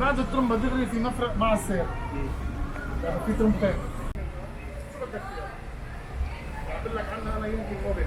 بعد الترمبة دغري في مفرق مع السير يعني في ترمبتين شو بدك فيها؟ لك عنها أنا يمكن لحظة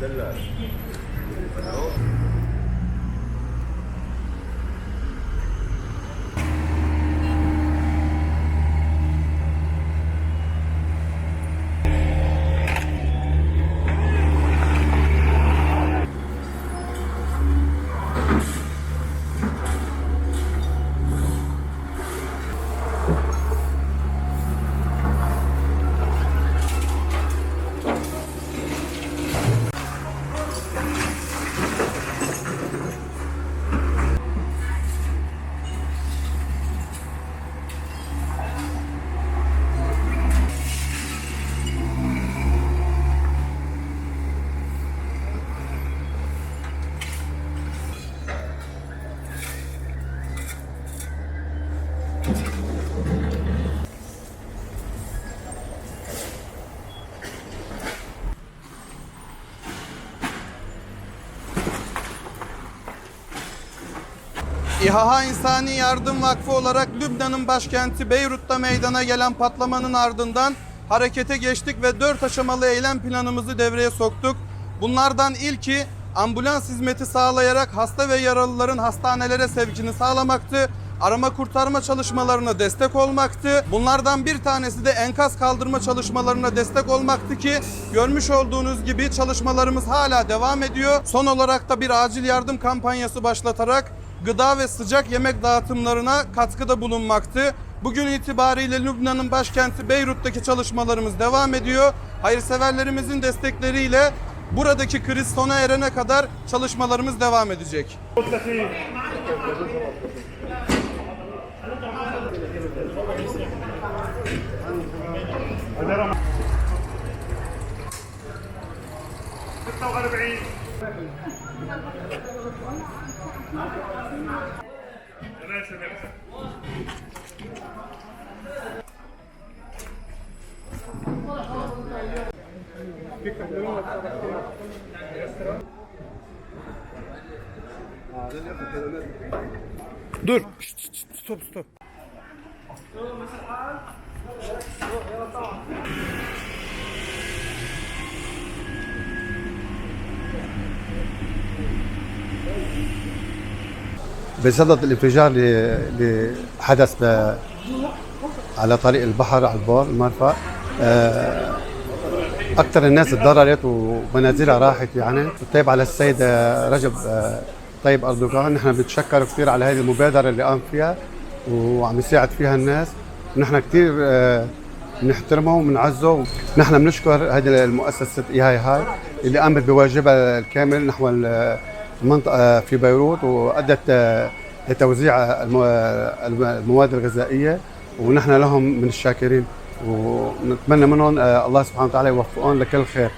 the Lord. İHA İnsani Yardım Vakfı olarak Lübnan'ın başkenti Beyrut'ta meydana gelen patlamanın ardından harekete geçtik ve dört aşamalı eylem planımızı devreye soktuk. Bunlardan ilki ambulans hizmeti sağlayarak hasta ve yaralıların hastanelere sevkini sağlamaktı. Arama kurtarma çalışmalarına destek olmaktı. Bunlardan bir tanesi de enkaz kaldırma çalışmalarına destek olmaktı ki görmüş olduğunuz gibi çalışmalarımız hala devam ediyor. Son olarak da bir acil yardım kampanyası başlatarak gıda ve sıcak yemek dağıtımlarına katkıda bulunmaktı. Bugün itibariyle Lübnan'ın başkenti Beyrut'taki çalışmalarımız devam ediyor. Hayırseverlerimizin destekleriyle buradaki kriz sona erene kadar çalışmalarımız devam edecek. Thank you. söyleriz. Dur. Stop stop. بصدد الانفجار اللي حدث على طريق البحر على البار المرفأ. آه، أكثر الناس تضررت ومنازلها راحت يعني. طيب على السيد آه، رجب آه، طيب أردوغان نحن بنتشكر كثير على هذه المبادرة اللي قام فيها وعم يساعد فيها الناس. نحن كثير بنحترمه وبنعزه نحن بنشكر هذه المؤسسة ايهاي هاي اللي قامت بواجبها الكامل نحو المنطقة في بيروت وأدت آه، لتوزيع المو- المواد الغذائية ونحن لهم من الشاكرين ونتمنى منهم آه، الله سبحانه وتعالى يوفقهم لكل خير.